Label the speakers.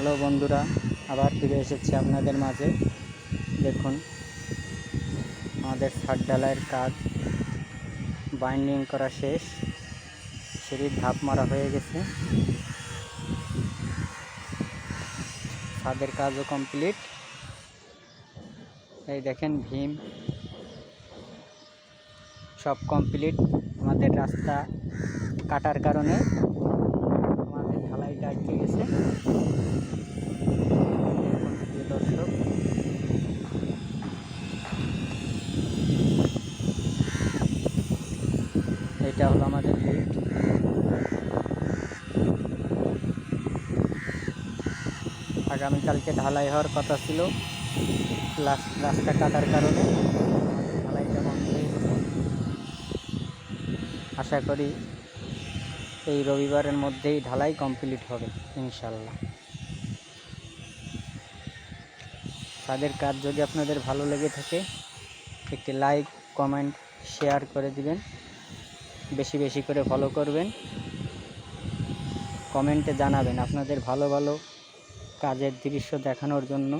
Speaker 1: Hello বন্ধুরা, আবার ফিরে এসেছি আপনাদের মাঝে। দেখুন, আমাদের ছাদ ঢালাইয়ের কাজ বাইন্ডিং করা শেষ। সিঁড়ির ধাপ মারা হয়ে গেছে। ছাদের কাজও কমপ্লিট এই দেখেন, ভীম। সব কমপ্লিট আমাদের রাস্তা কাটার কারণে আমাদের ঢালাইটা আটকে গেছে দেখুন প্রিয় দর্শক এটা হলো আমাদের লিফট আগামীকালকে ঢালাই হওয়ার কথা ছিল। রাস্তা কাটার কারণে ঢালাইটা বন্ধ আশা করি এই রবিবারের মধ্যেই ঢালাই কমপ্লিট হবে ইনশাল্লাহ তাদের কাজ যদি আপনাদের ভালো লেগে থাকে, একটি লাইক, কমেন্ট, শেয়ার করে দিবেন। বেশি বেশি করে ফলো করবেন। কমেন্টে জানাবেন আপনাদের ভালো ভালো কাজের দৃশ্য দেখানোর জন্য।